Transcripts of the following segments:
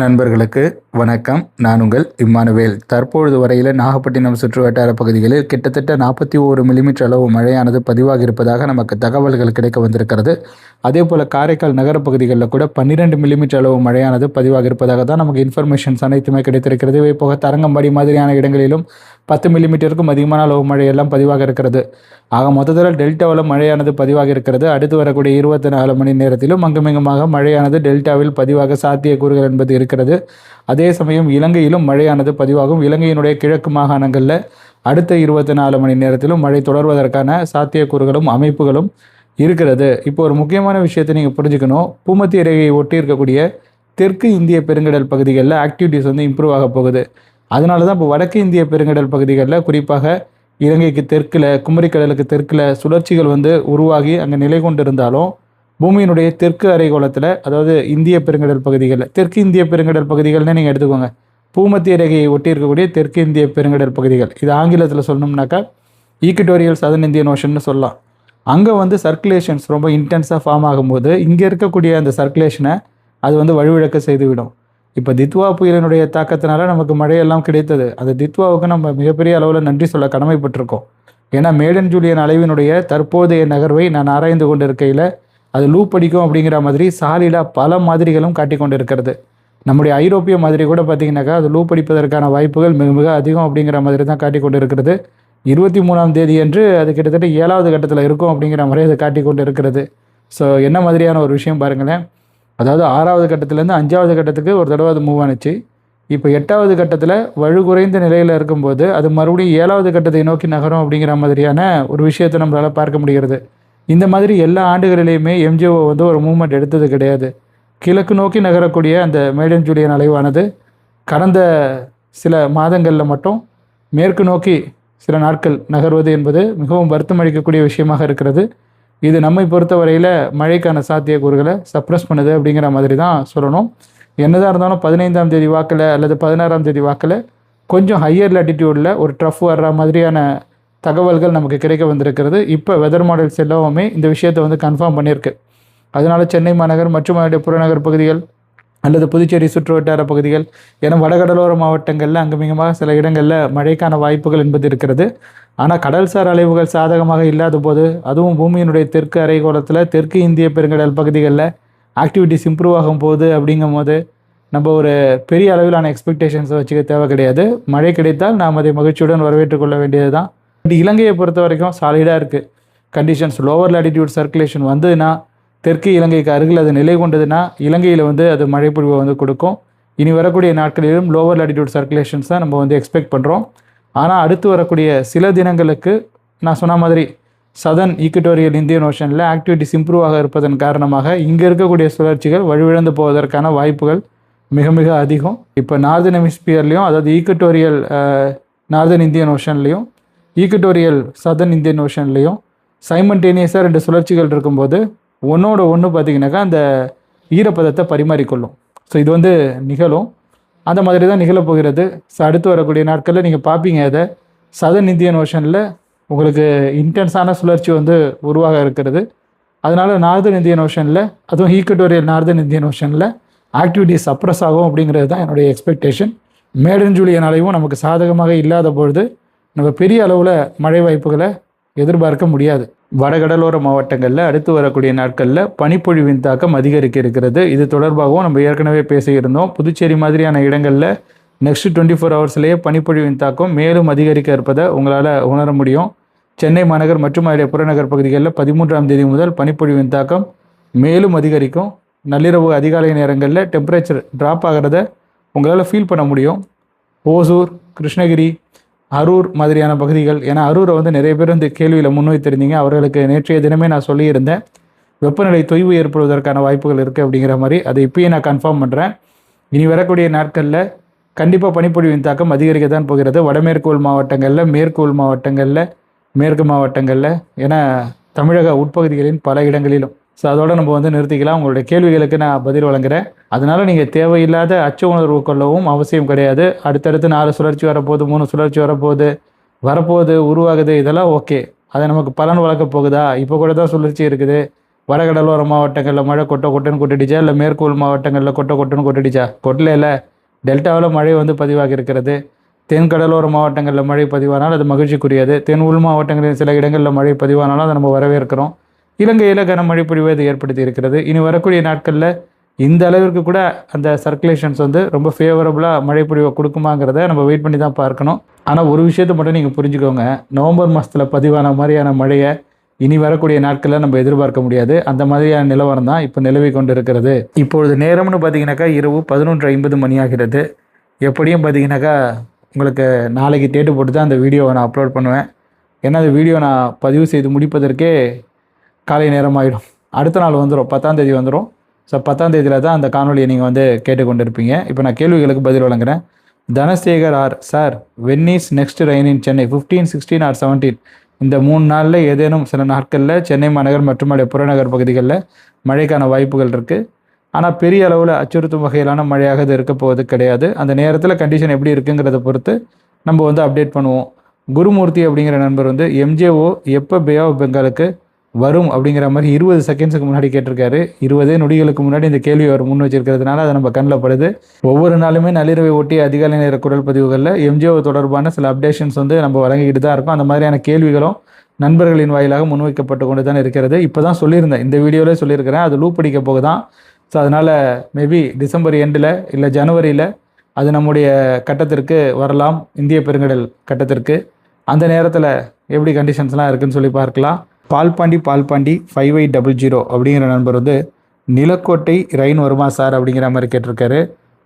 நண்பர்களுக்கு வணக்கம். நான் உங்கள் இம்மானுவேல். தற்பொழுது வரையில் நாகப்பட்டினம் சுற்றுவட்டார பகுதிகளில் கிட்டத்தட்ட நாற்பத்தி ஓரு மில்லிமீட்டர் அளவு மழையானது பதிவாக இருப்பதாக நமக்கு தகவல்கள் கிடைக்க வந்திருக்கிறது. அதே போல் காரைக்கால் நகர பகுதிகளில் கூட பன்னிரெண்டு மில்லிமீட்டர் அளவு மழையானது பதிவாக இருப்பதாக தான் நமக்கு இன்ஃபர்மேஷன்ஸ் அனைத்துமே கிடைத்திருக்கிறது. இவை போக தரங்கம்பாடி மாதிரியான இடங்களிலும் பத்து மில்லிமீட்டருக்கும் அதிகமான அளவு மழையெல்லாம் பதிவாக இருக்கிறது ஆக மொத்தத்தில் டெல்டாவில் மழையானது பதிவாக இருக்கிறது அடுத்து வரக்கூடிய இருபத்தி நாலு மணி நேரத்திலும் அங்குமிங்குமாக மழையானது டெல்டாவில் பதிவாக சாத்தியக்கூறுகள் என்பது இருக்கிறது அதே சமயம் இலங்கையிலும் மழையானது பதிவாகும். இலங்கையினுடைய கிழக்கு மாகாணங்களில் அடுத்த இருபத்தி நாலு மணி நேரத்திலும் மழை தொடர்வதற்கான சாத்தியக்கூறுகளும் அமைப்புகளும் இருக்கிறது. இப்போ ஒரு முக்கியமான விஷயத்தை நீங்கள் புரிஞ்சுக்கணும். பூமத்திய ரேகையை ஒட்டி இருக்கக்கூடிய தெற்கு இந்திய பெருங்கடல் பகுதிகளில் ஆக்டிவிட்டிஸ் வந்து இம்ப்ரூவ் ஆக போகுது. அதனால தான் இப்போ வடக்கு இந்திய பெருங்கடல் பகுதிகளில் குறிப்பாக இலங்கைக்கு தெற்கில் குமரிக்கடலுக்கு தெற்கில் சுழற்சிகள் வந்து உருவாகி அங்கே நிலை கொண்டிருந்தாலும் பூமியினுடைய தெற்கு அரைகோளத்தில் அதாவது இந்திய பெருங்கடல் பகுதிகளில் தெற்கு இந்திய பெருங்கடல் பகுதிகள்னு நீங்கள் எடுத்துக்கோங்க. பூமத்திய ரேகையை ஒட்டி இருக்கக்கூடிய தெற்கு இந்திய பெருங்கடல் பகுதிகள். இது ஆங்கிலத்தில் சொல்லணும்னாக்கா ஈக்குட்டோரியல் சதன் இந்தியன் ஓஷன்னு சொல்லலாம். அங்கே வந்து சர்க்குலேஷன்ஸ் ரொம்ப இன்டென்ஸாக ஃபார்ம் ஆகும்போது இங்கே இருக்கக்கூடிய அந்த சர்க்குலேஷனை அது வந்து வழிவிழக்க செய்துவிடும். இப்போ தித்வா புயலினுடைய தாக்கத்தினால நமக்கு மழையெல்லாம் கிடைத்தது. அந்த தித்வாவுக்கு நம்ம மிகப்பெரிய அளவில் நன்றி சொல்ல கடமைப்பட்டிருக்கோம். ஏன்னா மேடன் ஜூலியன் அளவினுடைய தற்போதைய நகர்வை நான் ஆராய்ந்து கொண்டிருக்கையில் அது லூப் அடிக்கும் அப்படிங்கிற மாதிரி சாலிடாக பல மாதிரிகளும் காட்டி கொண்டு இருக்கிறது நம்முடைய ஐரோப்பிய மாதிரி கூட பார்த்தீங்கன்னாக்கா அது லூப் அடிப்பதற்கான வாய்ப்புகள் மிக மிக அதிகம் அப்படிங்கிற மாதிரி தான் காட்டி கொண்டு இருக்கிறது இருபத்தி மூணாம் தேதி என்று அது கிட்டத்தட்ட ஏழாவது கட்டத்தில் இருக்கும் அப்படிங்கிற மாதிரி அது காட்டி கொண்டு இருக்கிறது ஸோ என்ன மாதிரியான ஒரு விஷயம் பாருங்களேன். அதாவது ஆறாவது கட்டத்திலேருந்து அஞ்சாவது கட்டத்துக்கு ஒரு தடவை அது மூவ் ஆனுச்சு. இப்போ எட்டாவது கட்டத்தில் வலுகுறைந்த நிலையில் இருக்கும்போது அது மறுபடியும் ஏழாவது கட்டத்தை நோக்கி நகரும் அப்படிங்கிற மாதிரியான ஒரு விஷயத்தை நம்மளால் பார்க்க முடிகிறது. இந்த மாதிரி எல்லா ஆண்டுகளிலையுமே எம்ஜிஓ வந்து ஒரு மூமெண்ட் எடுத்தது கிடையாது. கிழக்கு நோக்கி நகரக்கூடிய அந்த மேடன் ஜூலியன் அலைவானது கடந்த சில மாதங்களில் மட்டும் மேற்கு நோக்கி சில நாட்கள் நகர்வது என்பது மிகவும் வருத்தம் அளிக்கக்கூடிய விஷயமாக இருக்கிறது. இது நம்மை பொறுத்தவரையில் மழைக்கான சாத்தியக்கூறுகளை சப்ரஸ் பண்ணுது அப்படிங்கிற மாதிரி தான் சொல்லணும். என்னதான் இருந்தாலும் பதினைந்தாம் தேதி வாக்கில் அல்லது பதினாறாம் தேதி வாக்கில் கொஞ்சம் ஹையர் லாட்டிடியூடில் ஒரு ட்ரஃப் வர்ற மாதிரியான தகவல்கள் நமக்கு கிடைக்க வந்திருக்கிறது. இப்போ வெதர் மாடல்ஸ் எல்லாமே இந்த விஷயத்தை வந்து கன்ஃபார்ம் பண்ணியிருக்கு. அதனால சென்னை மாநகர் மற்றும் அதனுடைய புறநகர் பகுதிகள் அல்லது புதுச்சேரி சுற்று வட்டார பகுதிகள் என வடகடலோர மாவட்டங்களில் அங்குமிகமாக சில இடங்களில் மழைக்கான வாய்ப்புகள் என்பது இருக்கிறது. ஆனால் கடல்சார் அலைவுகள் சாதகமாக இல்லாத போது அதுவும் பூமியினுடைய தெற்கு அரைகோளத்தில் தெற்கு இந்திய பெருங்கடல் பகுதிகளில் ஆக்டிவிட்டிஸ் இம்ப்ரூவ் ஆகும் போது அப்படிங்கும் போது நம்ம ஒரு பெரிய அளவிலான எக்ஸ்பெக்டேஷன்ஸை வச்சுக்க தேவை கிடையாது. மழை கிடைத்தால் நாம் அதை மகிழ்ச்சியுடன் வரவேற்றுக்கொள்ள வேண்டியது தான் பட் இலங்கையை பொறுத்த வரைக்கும் சாலிடாக இருக்குது கண்டிஷன்ஸ் லோவர் லாட்டிடியூட் சர்க்குலேஷன் வந்ததுன்னா தெற்கு இலங்கைக்கு அருகில் அது நிலை கொண்டதுன்னா இலங்கையில் வந்து அது மழைப்பொழிவை வந்து கொடுக்கும். இனி வரக்கூடிய நாட்களிலும் லோவர் லாட்டிடியூட் சர்க்குலேஷன்ஸ் தான் நம்ம வந்து எக்ஸ்பெக்ட் பண்ணுறோம் ஆனால் அடுத்து வரக்கூடிய சில தினங்களுக்கு நான் சொன்ன மாதிரி சதன் ஈக்குட்டோரியல் இந்தியன் ஓஷனில் ஆக்டிவிட்டிஸ் இம்ப்ரூவ் ஆக இருப்பதன் காரணமாக இங்கே இருக்கக்கூடிய சுழற்சிகள் வலுவிழந்து போவதற்கான வாய்ப்புகள் மிக மிக அதிகம். இப்போ நார்தன் ஹெமிஸ்பியர்லேயும் அதாவது ஈக்குட்டோரியல் நார்தன் இந்தியன் ஓஷன்லேயும் ஈக்குட்டோரியல் சதன் இந்தியன் ஓஷன்லேயும் சைமன்டேனியஸாக ரெண்டு சுழற்சிகள் இருக்கும்போது ஒன்றோட ஒன்று பார்த்தீங்கன்னாக்கா அந்த ஈரப்பதத்தை பரிமாறிக்கொள்ளும். ஸோ இது வந்து நிகழும். அந்த மாதிரி தான் நிகழப்போகிறது ஸோ அடுத்து வரக்கூடிய நாட்களில் நீங்கள் பார்ப்பீங்க அதை. சதன் இந்தியன் ஓஷனில் உங்களுக்கு இன்டென்ஸான சுழற்சி வந்து உருவாக இருக்கிறது. அதனால் நார்தன் இந்தியன் ஓஷனில் அதுவும் ஈக்குட்டோரியல் நார்தன் இந்தியன் ஓஷனில் ஆக்டிவிட்டி சப்ரஸ் ஆகும் அப்படிங்கிறது தான் என்னுடைய எக்ஸ்பெக்டேஷன் மேடன் ஜூலியனாலையும் நமக்கு சாதகமாக இல்லாத பொழுது நம்ம பெரிய அளவில் மழை வாய்ப்புகளை எதிர்பார்க்க முடியாது. வடகடலோர மாவட்டங்களில் அடுத்து வரக்கூடிய நாட்களில் பனிப்பொழிவின் தாக்கம் அதிகரிக்க இருக்கிறது. இது தொடர்பாகவும் நம்ம ஏற்கனவே பேசியிருந்தோம். புதுச்சேரி மாதிரியான இடங்களில் நெக்ஸ்ட் டுவெண்ட்டி ஃபோர் ஹவர்ஸ்லேயே பனிப்பொழிவின் தாக்கம் மேலும் அதிகரிக்க இருப்பதை உங்களால் உணர முடியும். சென்னை மாநகர் மற்றும் அதனுடைய புறநகர் பகுதிகளில் பதிமூன்றாம் தேதி முதல் பனிப்பொழிவின் தாக்கம் மேலும் அதிகரிக்கும். நள்ளிரவு அதிகாலை நேரங்களில் டெம்பரேச்சர் ட்ராப் ஆகிறத உங்களால் ஃபீல் பண்ண முடியும். ஓசூர் கிருஷ்ணகிரி அரூர் மாதிரியான பகுதிகள். ஏன்னா அரூரை வந்து நிறைய பேர் வந்து கேள்வியில் முன்வைத்திருந்தீங்க. அவர்களுக்கு நேற்றைய தினமே நான் சொல்லியிருந்தேன். வெப்பநிலை தொய்வு ஏற்படுவதற்கான வாய்ப்புகள் இருக்குது அப்படிங்கிற மாதிரி. அதை இப்பயே நான் கன்ஃபார்ம் பண்ணுறேன் இனி வரக்கூடிய நாட்களில் கண்டிப்பாக பனிப்பொழிவின் தாக்கம் அதிகரிக்க தான் போகிறது. வடமேற்கு உள் மாவட்டங்களில் மேற்கு உள் மாவட்டங்களில் மேற்கு மாவட்டங்களில் ஏன்னா தமிழக உட்பகுதிகளின் பல இடங்களிலும். ஸோ அதோட நம்ம வந்து நிறுத்திக்கலாம். உங்களுடைய கேள்விகளுக்கு நான் பதில் வழங்குறேன். அதனால நீங்கள் தேவையில்லாத அச்ச உணர்வு கொள்ளவும் அவசியம் கிடையாது. அடுத்தடுத்து நாலு சுழற்சி வரப்போகுது மூணு சுழற்சி வரப்போகுது வரப்போகுது உருவாகுது இதெல்லாம் ஓகே அது நமக்கு பலன் வளர்க்க போகுதா? இப்போ கூட தான் சுழற்சி இருக்குது. வடகடலோர மாவட்டங்களில் மழை கொட்ட கொட்டன்னு கொட்டிடுச்சா? இல்லை மேற்கூல் மாவட்டங்களில் கொட்ட கொட்டன்னு கொட்டிடுச்சா? கொட்டல இல்லை. டெல்டாவில் மழை வந்து பதிவாகி இருக்கிறது. தென் கடலோர மாவட்டங்களில் மழை பதிவானால் அது மகிழ்ச்சிக்குரியது. தென் உள் மாவட்டங்களில் சில இடங்களில் மழை பதிவானாலும் அதை நம்ம வரவேற்கிறோம். இலங்கையில் கனமழை பொழிவு அது ஏற்படுத்தி இருக்கிறது. இனி வரக்கூடிய நாட்களில் இந்த அளவிற்கு கூட அந்த சர்க்குலேஷன்ஸ் வந்து ரொம்ப ஃபேவரபுளாக மழை பொழிவை கொடுக்குமாங்கிறத நம்ம வெயிட் பண்ணி தான் பார்க்கணும். ஆனால் ஒரு விஷயத்தை மட்டும் நீங்கள் புரிஞ்சுக்கோங்க. நவம்பர் மாதத்தில் பதிவான மாதிரியான மழையை இனி வரக்கூடிய நாட்களில் நம்ம எதிர்பார்க்க முடியாது. அந்த மாதிரியான நிலவரம் தான் இப்போ நிலவி கொண்டு இருக்கிறது இப்பொழுது நேரம்னு பார்த்தீங்கன்னாக்கா இரவு பதினொன்று ஐம்பது மணி ஆகிறது. எப்படியும் பார்த்தீங்கன்னாக்கா உங்களுக்கு நாளைக்கு டேட்டு போட்டு தான் அந்த வீடியோவை நான் அப்லோட் பண்ணுவேன். ஏன்னா அந்த வீடியோ நான் பதிவு செய்து முடிப்பதற்கே காலை நேரம் ஆகிடும் அடுத்த நாள் வந்துடும் பத்தாம் தேதி வந்துடும் ஸோ பத்தாம் தேதியில் தான் அந்த காணொலியை நீங்கள் வந்து கேட்டுக்கொண்டிருப்பீங்க. இப்போ நான் கேள்விகளுக்கு பதில் வழங்குறேன். Dhanasekar R sir when is next rain in Chennai fifteen sixteen or seventeen இந்த மூணு நாளில் ஏதேனும் சில நாட்களில் சென்னை மாநகர் மற்றும் அதோடைய புறநகர் பகுதிகளில் மழைக்கான வாய்ப்புகள் இருக்குது ஆனால் பெரிய அளவில் அச்சுறுத்தும் வகையிலான மழையாக இது இருக்க போவது கிடையாது. அந்த நேரத்தில் கண்டிஷன் எப்படி இருக்குங்கிறத பொறுத்து நம்ம வந்து அப்டேட் பண்ணுவோம். குருமூர்த்தி அப்படிங்கிற நண்பர் வந்து எம்ஜேஓ எப்போ பே ஆஃப் பெங்காலுக்கு வரும் அப்படிங்கிற மாதிரி இருபது செகண்ட்ஸுக்கு முன்னாடி கேட்டிருக்காரு. இருபதே நொடிகளுக்கு முன்னாடி இந்த கேள்வி அவர் முன் வச்சிருக்கிறதுனால அதை நம்ம கண்ணில் படுது. ஒவ்வொரு நாளுமே நள்ளிரவை ஒட்டி அதிகாலை நேர குரல் பதிவுகளில் எம்ஜிஓ தொடர்பான சில அப்டேஷன்ஸ் வந்து நம்ம வழங்கிக்கிட்டு தான் இருக்கோம். அந்த மாதிரியான கேள்விகளும் நண்பர்களின் வாயிலாக முன்வைக்கப்பட்டு கொண்டு தான் இருக்கிறது. இப்போ தான் சொல்லியிருந்தேன். இந்த வீடியோவிலே சொல்லியிருக்கிறேன். அது லூப் அடிக்க போக தான் ஸோ அதனால் மேபி டிசம்பர் எண்டில் இல்லை ஜனவரியில் அது நம்முடைய கட்டத்திற்கு வரலாம். இந்திய பெருங்கடல் கட்டத்திற்கு. அந்த நேரத்தில் எப்படி கண்டிஷன்ஸ்லாம் இருக்குதுன்னு சொல்லி பார்க்கலாம். Palpandi Palpandi five eight double zero அப்படிங்கிற நண்பர் வந்து நிலக்கோட்டை ரெயின் வருமா சார் அப்படிங்கிற மாதிரி கேட்டிருக்காரு.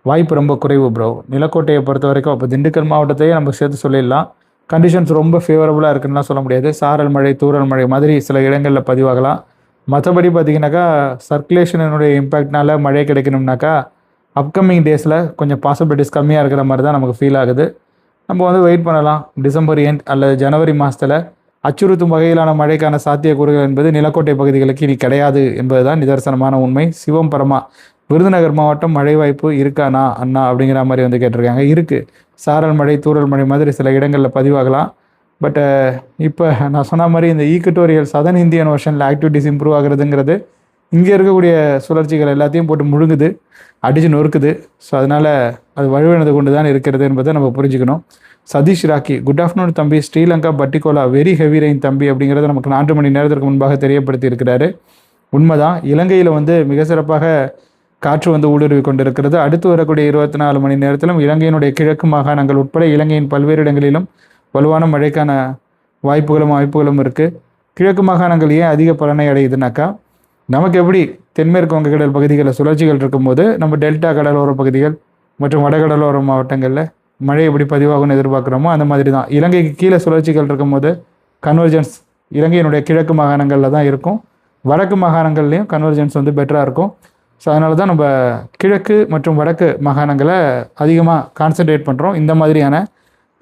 வாய்ப்பு ரொம்ப குறைவு ப்ரோ நிலக்கோட்டையை பொறுத்த வரைக்கும் அப்போ திண்டுக்கல் மாவட்டத்தையே நம்ம சேர்த்து சொல்லிடலாம். கண்டிஷன்ஸ் ரொம்ப ஃபேவரபுளாக இருக்குன்னுலாம் சொல்ல முடியாது. சாரல் மழை தூரல் மழை மாதிரி சில இடங்களில் பதிவாகலாம். மற்றபடி பார்த்தீங்கன்னாக்கா சர்க்குலேஷனுடைய இம்பேக்ட்னால மழை கிடைக்கணும்னாக்கா அப்கமிங் டேஸில் கொஞ்சம் பாசிபிலிட்டிஸ் கம்மியாக இருக்கிற மாதிரி தான் நமக்கு ஃபீல் ஆகுது. நம்ம வந்து வெயிட் பண்ணலாம். டிசம்பர் எண்ட் அல்லது ஜனவரி மாதத்தில் அச்சுறுத்தும் வகையிலான மழைக்கான சாத்தியக்கூறுகள் என்பது நிலக்கோட்டை பகுதிகளுக்கு இனி கிடையாது என்பதுதான் நிதர்சனமான உண்மை. சிவம் பரமா விருதுநகர் மாவட்டம் மழை வாய்ப்பு இருக்கானா அண்ணா அப்படிங்கிற மாதிரி வந்து கேட்டிருக்காங்க. இருக்குது சாரல் மழை தூரல் மழை மாதிரி சில இடங்களில் பதிவாகலாம். பட்டு இப்போ நான் சொன்ன மாதிரி இந்த ஈக்குட்டோரியல் சதன் இந்தியன் ஓஷனில் ஆக்டிவிட்டிஸ் இம்ப்ரூவ் ஆகுறதுங்கிறது இங்கே இருக்கக்கூடிய சுழற்சிகள் எல்லாத்தையும் போட்டு முழுங்குது அடிச்சு நொறுக்குது. ஸோ அதனால் அது வலுவினது கொண்டு தான் இருக்கிறது என்பதை நம்ம புரிஞ்சுக்கணும். சதீஷ் ராக்கி குட் ஆஃப்டர்நூன் தம்பி. Sri Lanka Batticaloa very heavy rain தம்பி அப்படிங்கிறத நமக்கு நான்கு மணி நேரத்திற்கு முன்பாக தெரியப்படுத்தி இருக்கிறாரு உண்மைதான் இலங்கையில் வந்து மிக சிறப்பாக காற்று வந்து ஊடுருவி கொண்டிருக்கிறது. அடுத்து வரக்கூடிய இருபத்தி நாலு மணி நேரத்திலும் இலங்கையினுடைய கிழக்கு மாகாணங்கள் உட்பட இலங்கையின் பல்வேறு இடங்களிலும் வலுவான மழைக்கான வாய்ப்புகளும் வாய்ப்புகளும் இருக்குது கிழக்கு மாகாணங்கள் ஏன் அதிக பலனை அடையுதுனாக்கா நமக்கு எப்படி தென்மேற்கு வங்கக்கடல் பகுதிகளில் சுழற்சிகள் இருக்கும்போது நம்ம டெல்டா கடலோர பகுதிகள் மற்றும் வடகடலோர மாவட்டங்களில் மழை எப்படி பதிவாகும்னு எதிர்பார்க்குறோமோ அந்த மாதிரி தான் இலங்கைக்கு கீழே சுழற்சிகள் இருக்கும்போது கன்வர்ஜென்ஸ் இலங்கையினுடைய கிழக்கு மாகாணங்களில் தான் இருக்கும். வடக்கு மாகாணங்கள்லேயும் கன்வர்ஜென்ஸ் வந்து பெட்டராக இருக்கும். ஸோ அதனால தான் நம்ம கிழக்கு மற்றும் வடக்கு மாகாணங்களை அதிகமாக கான்சென்ட்ரேட் பண்ணுறோம் இந்த மாதிரியான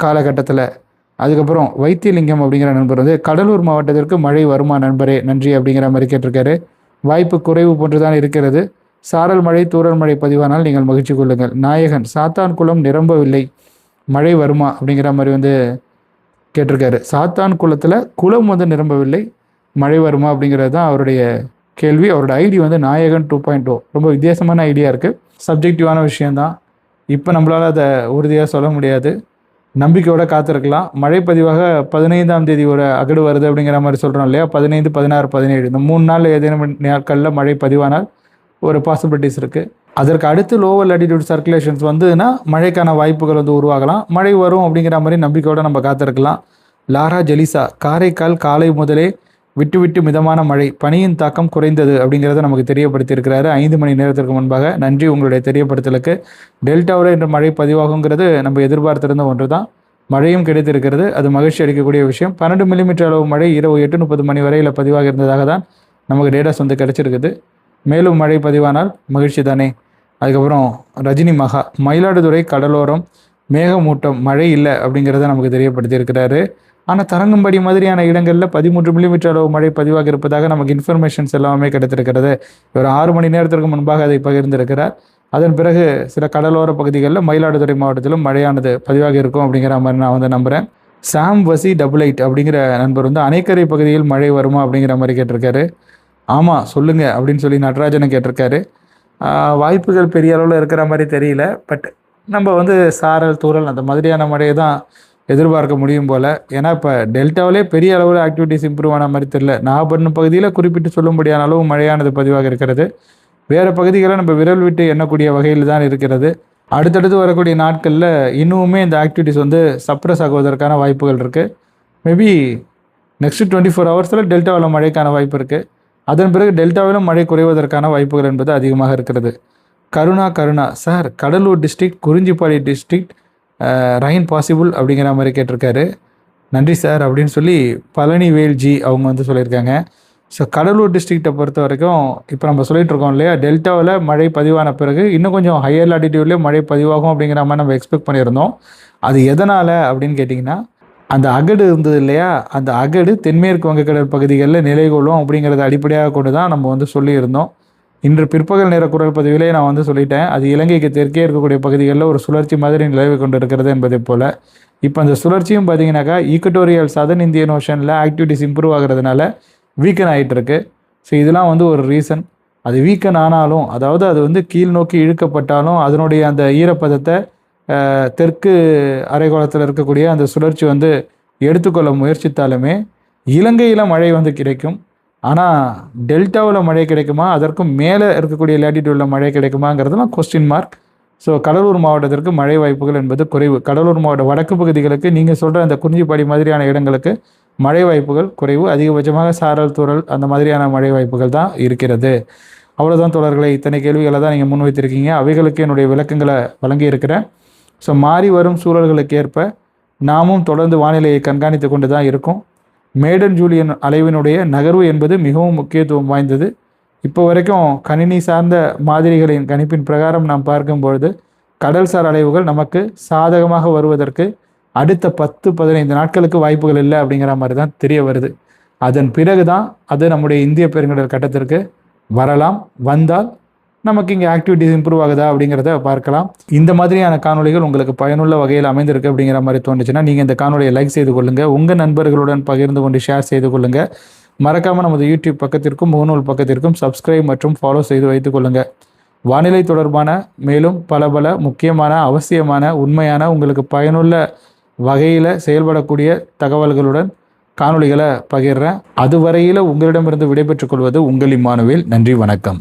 காலகட்டத்தில். அதுக்கப்புறம் வைத்தியலிங்கம் அப்படிங்கிற நண்பர் வந்து கடலூர் மாவட்டத்திற்கு மழை வருமா நண்பரே? நன்றி அப்படிங்கிற மாதிரி கேட்டிருக்காரு. வாய்ப்பு குறைவு போன்று தான் இருக்கிறது. சாரல் மழை தூரல் மழை பதிவானால் நீங்கள் மகிழ்ச்சி கொள்ளுங்கள். நாயகன் சாத்தான் குளம் நிரம்பவில்லை. மழை வருமா அப்படிங்கிற மாதிரி வந்து கேட்டிருக்காரு. சாத்தான் குளத்தில் குளம் வந்து நிரம்பவில்லை மழை வருமா அப்படிங்கிறது தான் அவருடைய கேள்வி. அவரோட ஐடி வந்து நாயகன் டூ பாயிண்ட் ஓ ரொம்ப வித்தியாசமான ஐடியா இருக்குது சப்ஜெக்டிவான விஷயந்தான் இப்போ நம்மளால் அதை உறுதியாக சொல்ல முடியாது. நம்பிக்கையோட காத்திருக்கலாம். மழை பதிவாக பதினைந்தாம் தேதி ஒரு அகடு வருது அப்படிங்கிற மாதிரி சொல்கிறோம் இல்லையா? பதினைந்து பதினாறு பதினேழு. இந்த மூணு நாள் ஏதேனும் நாட்களில் மழை பதிவானால் ஒரு பாசிபிலிட்டிஸ் இருக்குது அதற்கு அடுத்து லோவர் லாட்டிடியூட் சர்க்குலேஷன்ஸ் வந்ததுன்னா மழைக்கான வாய்ப்புகள் வந்து உருவாகலாம். மழை வரும் அப்படிங்கிற மாதிரி நம்பிக்கையோடு நம்ம காத்திருக்கலாம். லாரா ஜெலிசா காரைக்கால் காலை முதலே விட்டு விட்டு மிதமான மழை பனியின் தாக்கம் குறைந்தது அப்படிங்கிறத நமக்கு தெரியப்படுத்தியிருக்கிறாரு. ஐந்து மணி நேரத்திற்கு முன்பாக நன்றி உங்களுடைய தெரியப்படுத்தலுக்கு. டெல்டாவில் இன்று மழை பதிவாகுங்கிறது நம்ம எதிர்பார்த்திருந்த ஒன்று தான் மழையும் கிடைத்திருக்கிறது. அது மகிழ்ச்சி அளிக்கக்கூடிய விஷயம். பன்னெண்டு மில்லிமீட்டர் அளவு மழை இரவு எட்டு முப்பது மணி வரையில் பதிவாக இருந்ததாக தான் நமக்கு டேட்டாஸ் வந்து கிடைச்சிருக்குது. மேலும் மழை பதிவானால் மகிழ்ச்சி தானே? அதுக்கப்புறம் ரஜினி மகா மயிலாடுதுறை கடலோரம் மேகமூட்டம் மழை இல்லை அப்படிங்கிறத நமக்கு தெரியப்படுத்தியிருக்கிறாரு. ஆனால் தரங்கம்படி மாதிரியான இடங்களில் பதிமூன்று மில்லிமீட்டர் அளவு மழை பதிவாக இருப்பதாக நமக்கு இன்ஃபர்மேஷன்ஸ் எல்லாமே கிடைத்திருக்கிறது. ஒரு ஆறு மணி நேரத்திற்கு முன்பாக அதை பகிர்ந்திருக்கிறார். அதன் பிறகு சில கடலோர பகுதிகளில் மயிலாடுதுறை மாவட்டத்திலும் மழையானது பதிவாக இருக்கும் அப்படிங்கிற மாதிரி நான் வந்து நம்புகிறேன் சாம் வசி டபுள் எயிட் அப்படிங்கிற நண்பர் வந்து அணைக்கரை பகுதியில் மழை வருமா அப்படிங்கிற மாதிரி கேட்டிருக்காரு. ஆமாம் சொல்லுங்கள் அப்படின்னு சொல்லி நடராஜனை கேட்டிருக்காரு. வாய்ப்புகள் பெரிய அளவில் இருக்கிற மாதிரி தெரியல. பட் நம்ம வந்து சாரல் தூறல் அந்த மாதிரியான மழையை தான் எதிர்பார்க்க முடியும் போல். ஏன்னா இப்போ டெல்டாவிலே பெரிய அளவில் ஆக்டிவிட்டிஸ் இம்ப்ரூவ் ஆன மாதிரி தெரியல. நாகப்பட்டினம் பகுதியில் குறிப்பிட்டு சொல்லும்படியான அளவு மழையானது பதிவாக இருக்கிறது. வேறு பகுதிகளை நம்ம விரல் விட்டு எண்ணக்கூடிய வகையில் தான் இருக்கிறது. அடுத்தடுத்து வரக்கூடிய நாட்களில் இன்னுமே இந்த ஆக்டிவிட்டிஸ் வந்து சப்ரஸ் ஆகுவதற்கான வாய்ப்புகள் இருக்குது மேபி நெக்ஸ்ட் டுவெண்ட்டி ஃபோர் ஹவர்ஸில் டெல்டாவில் மழைக்கான வாய்ப்பு இருக்குது அதன் பிறகு டெல்டாவிலும் மழை குறைவதற்கான வாய்ப்புகள் என்பது அதிகமாக இருக்கிறது. Karuna Karuna. Sir Cuddalore district Kurinjipadi district rain possible அப்படிங்கிற மாதிரி கேட்டிருக்காரு. நன்றி சார் அப்படின்னு சொல்லி பழனிவேல்ஜி அவங்க வந்து சொல்லியிருக்காங்க. ஸோ கடலூர் டிஸ்ட்ரிக்ட்டை பொறுத்த வரைக்கும் இப்போ நம்ம சொல்லிட்டு இருக்கோம் இல்லையா டெல்டாவில் மழை பதிவான பிறகு இன்னும் கொஞ்சம் ஹையர் லாட்டிடியூட்லேயே மழை பதிவாகும் அப்படிங்கிற மாதிரி நம்ம எக்ஸ்பெக்ட் பண்ணியிருந்தோம். அது எதனால் அப்படின்னு கேட்டிங்கன்னா அந்த அகடு இருந்தது இல்லையா? அந்த அகடு தென்மேற்கு வங்கக்கடல் பகுதிகளில் நிலை கொள்ளும் அப்படிங்கிறத அடிப்படையாக கொண்டு தான் நம்ம வந்து சொல்லியிருந்தோம். இன்று பிற்பகல் நேர குரல் பதிவிலே நான் வந்து சொல்லிட்டேன். அது இலங்கைக்கு தெற்கே இருக்கக்கூடிய பகுதிகளில் ஒரு சுழற்சி மாதிரி நிலவி கொண்டு இருக்கிறது என்பதை போல். இப்போ அந்த சுழற்சியும் பார்த்தீங்கன்னாக்கா ஈக்குட்டோரியல் சதன் இந்தியன் ஓஷனில் ஆக்டிவிட்டிஸ் இம்ப்ரூவ் ஆகிறதுனால வீக்கன் ஆகிட்டு இருக்கு ஸோ இதெல்லாம் வந்து ஒரு ரீசன் அது வீக்கன் ஆனாலும் அதாவது அது வந்து கீழ் நோக்கி இழுக்கப்பட்டாலும் அதனுடைய அந்த ஈரப்பதத்தை தெற்கு அரைகோளத்தில் இருக்கக்கூடிய அந்த சுழற்சி வந்து எடுத்துக்கொள்ள முயற்சித்தாலுமே இலங்கையில் மழை வந்து கிடைக்கும். ஆனால் டெல்டாவில் மழை கிடைக்குமா? அதற்கும் மேலே இருக்கக்கூடிய லேட்டிடியூடில் மழை கிடைக்குமாங்கிறதுலாம் கொஸ்டின் மார்க் ஸோ கடலூர் மாவட்டத்திற்கு மழை வாய்ப்புகள் என்பது குறைவு. கடலூர் மாவட்ட வடக்கு பகுதிகளுக்கு நீங்கள் சொல்கிற அந்த குறிஞ்சிப்பாடி மாதிரியான இடங்களுக்கு மழை வாய்ப்புகள் குறைவு. அதிகபட்சமாக சாரல் தூரல் அந்த மாதிரியான மழை வாய்ப்புகள் தான் இருக்கிறது. அவ்வளோதான் தொடர்களை இத்தனை கேள்விகளை தான் நீங்கள் முன்வைத்திருக்கீங்க. அவைகளுக்கு என்னுடைய விளக்கங்களை வழங்கி இருக்கிறேன் ஸோ மாறி வரும் சூழல்களுக்கு ஏற்ப நாமும் தொடர்ந்து வானிலையை கண்காணித்து கொண்டு தான் இருக்கோம். மேடன் ஜூலியன் அலைவினுடைய நகர்வு என்பது மிகவும் முக்கியத்துவம் வாய்ந்தது. இப்போ வரைக்கும் கணினி சார்ந்த மாதிரிகளின் கணிப்பின் பிரகாரம் நாம் பார்க்கும்பொழுது கடல்சார் அலைவுகள் நமக்கு சாதகமாக வருவதற்கு அடுத்த பத்து பதினைந்து நாட்களுக்கு வாய்ப்புகள் இல்லை அப்படிங்கிற மாதிரி தான் தெரிய வருது. அதன் பிறகு தான் அது நம்முடைய இந்திய பெருங்கடல் கட்டத்திற்கு வரலாம். வந்தால் நமக்கு இங்கே ஆக்டிவிட்டிஸ் இம்ப்ரூவ் ஆகுதா அப்படிங்கிறத பார்க்கலாம். இந்த மாதிரியான காணொளிகள் உங்களுக்கு பயனுள்ள வகையில் அமைந்திருக்கு அப்படிங்கிற மாதிரி தோணுச்சுன்னா நீங்கள் இந்த காணொலியை லைக் செய்து கொள்ளுங்கள் உங்கள் நண்பர்களுடன் பகிர்ந்து கொண்டு ஷேர் செய்து கொள்ளுங்கள் மறக்காமல் நமது யூடியூப் பக்கத்திற்கும் முகநூல் பக்கத்திற்கும் சப்ஸ்கிரைப் மற்றும் ஃபாலோ செய்து வைத்துக் கொள்ளுங்கள் வானிலை தொடர்பான மேலும் பல பல முக்கியமான அவசியமான உண்மையான உங்களுக்கு பயனுள்ள வகையில் செயல்படக்கூடிய தகவல்களுடன் காணொளிகளை பகிர்றேன். அதுவரையில் உங்களிடமிருந்து விடைபெற்றுக் கொள்வது உங்கள் இம்மானுவேல். நன்றி வணக்கம்.